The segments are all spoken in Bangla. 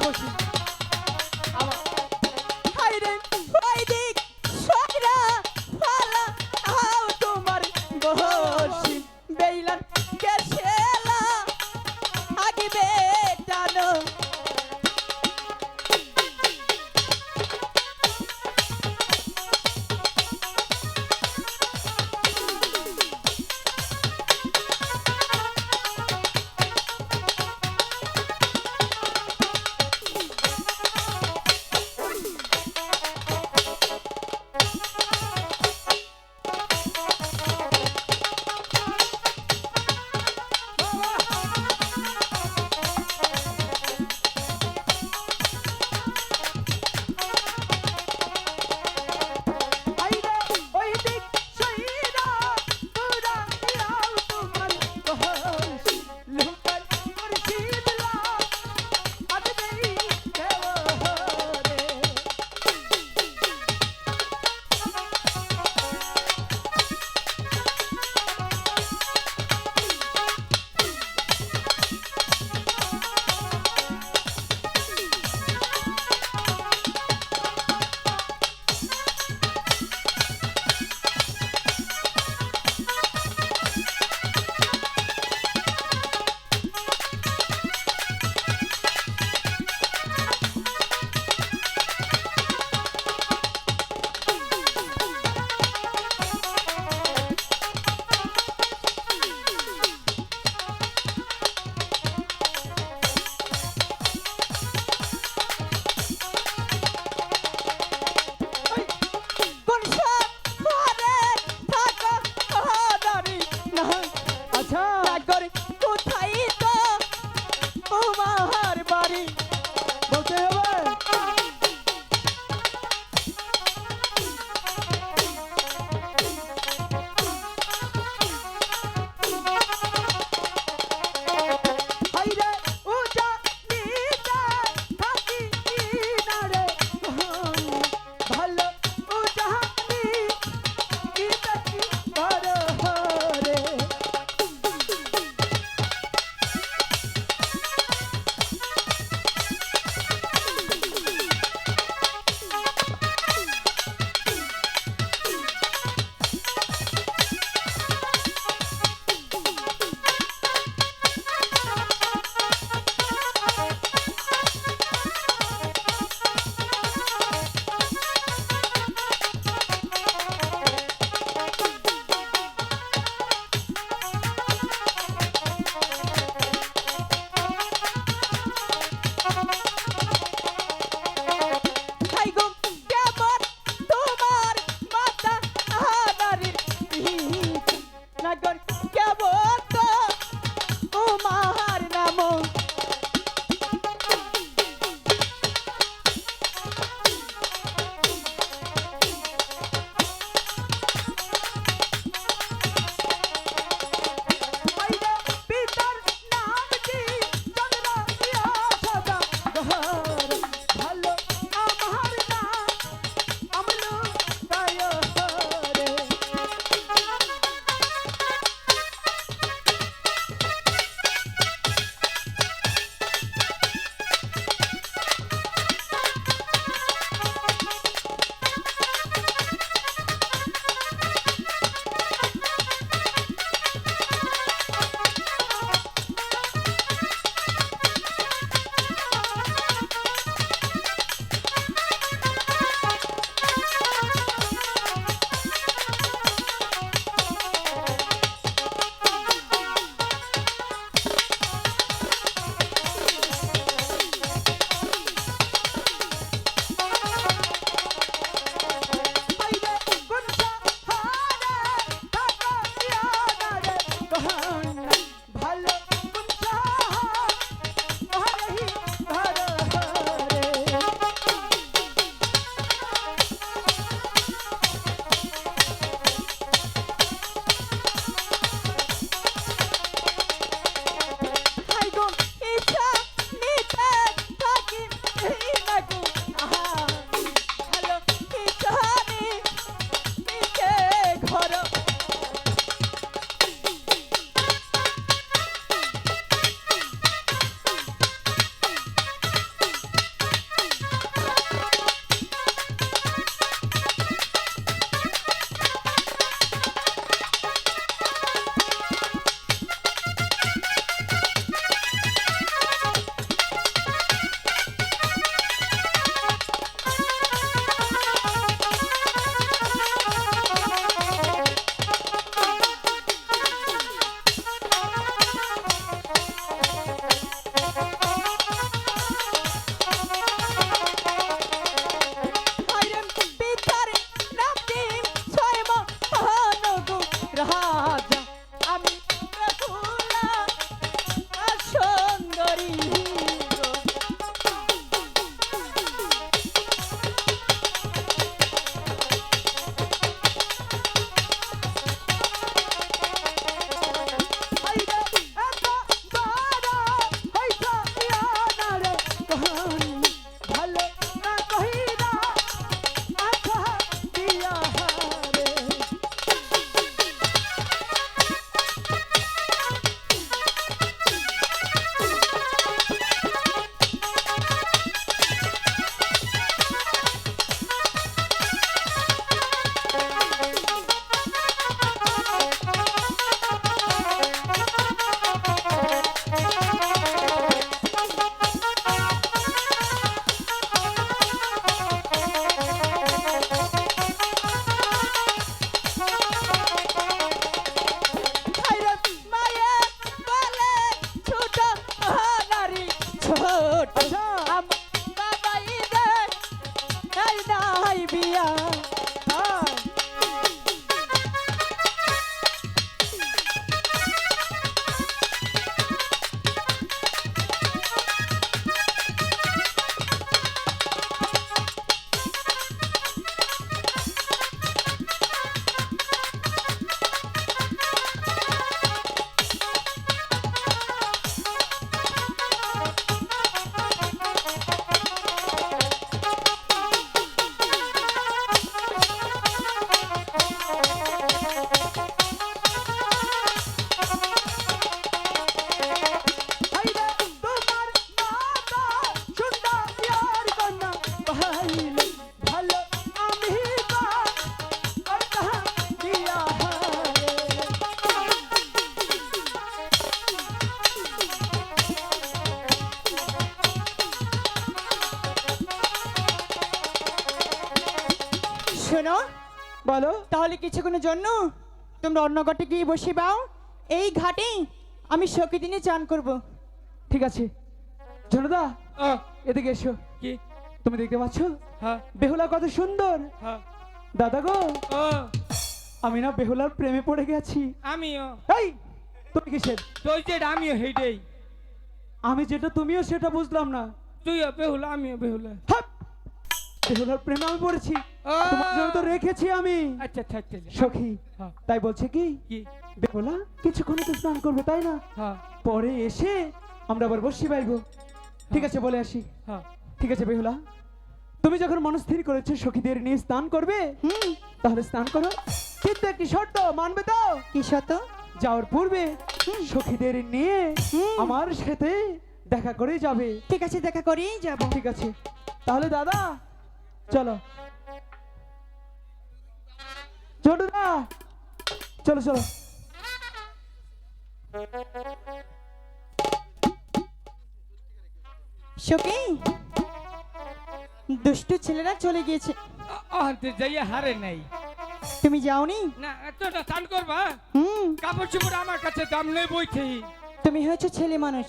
Merci, merci. বলো। তাহলে কিছুক্ষণের জন্য তোমরা অন্য ঘাটে গিয়ে বসে পাও এই ঘাটে আমি সখী দিনে চান করব। ঠিক আছে। জনদা এদিকে এসো। কি? তুমি দেখতে পাচ্ছ? হ্যাঁ। বেহুলা কত সুন্দর। হ্যাঁ। দাদা গো আমি না বেহুলার প্রেমে পড়ে গেছি। আমিও। এই তুমি কিসের? তুই যেটা আমিও হেইটাই আমি যেটা তুমিও সেটা বুঝলাম না। তুইও বেহুলা আমিও বেহুলা। হাপ! বেহুলার প্রেমে আমি পড়েছি। তোমার জন্য তো রেখেছি আমি। আচ্ছা আচ্ছা আচ্ছা আচ্ছা। সখী তাই বলছে কি? বেহুলা কিছুক্ষণে তো স্নান করবে তাই না? পরে এসে আমরা আবার বসি পাইব ঠিক আছে বলে আসি। ঠিক আছে বেহুলা। তুমি যখন মনস্থির করেছ সখীদের নিয়ে স্নান করবে তাহলে স্নান করো। কিন্তু একটি শর্ত মানবে তো? কি শত যাওয়ার পূর্বে সখীদের নিয়ে আমার সাথে দেখা করে যাবে। ঠিক আছে দেখা করেই যাব। ঠিক আছে। তাহলে দাদা চলো। ছোটদা চলো চলো। সখী দুষ্টু ছেলেরা চলে গিয়েছে। অহন্তে যাইয়া হারে নাই। তুমি যাওনি? না এতটা স্নান করবা? হুম। কাপড় চোপড় আমার কাছে দাম নেই বইছে তুমি হয়েছো ছেলে মানুষ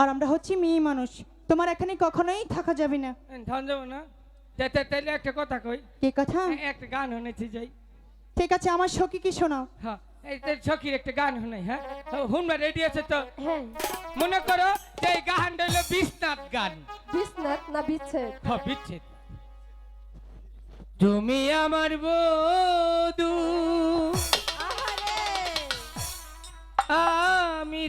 আর আমরা হচ্ছি মেয়ে মানুষ। তোমার এখানে কখনোই থাকা যাবে না। ধান যাব না? তাইলে একটা কথা কই। কি কথা? একটা গান শুনেছি যাই ঠিক আছে আমার সখী কি শোনাও হ্যাঁ সখীর একটা গান শুনাই হ্যাঁ? হুনবা রেডি আছে তো? হ্যাঁ। মনে করো যে এই গানটা হলো বিশ্বনাথ গান। বিছনাথ না বিচ্ছেদ? হ্যাঁ বিচ্ছেদ। তুমি আমার বধু। আমি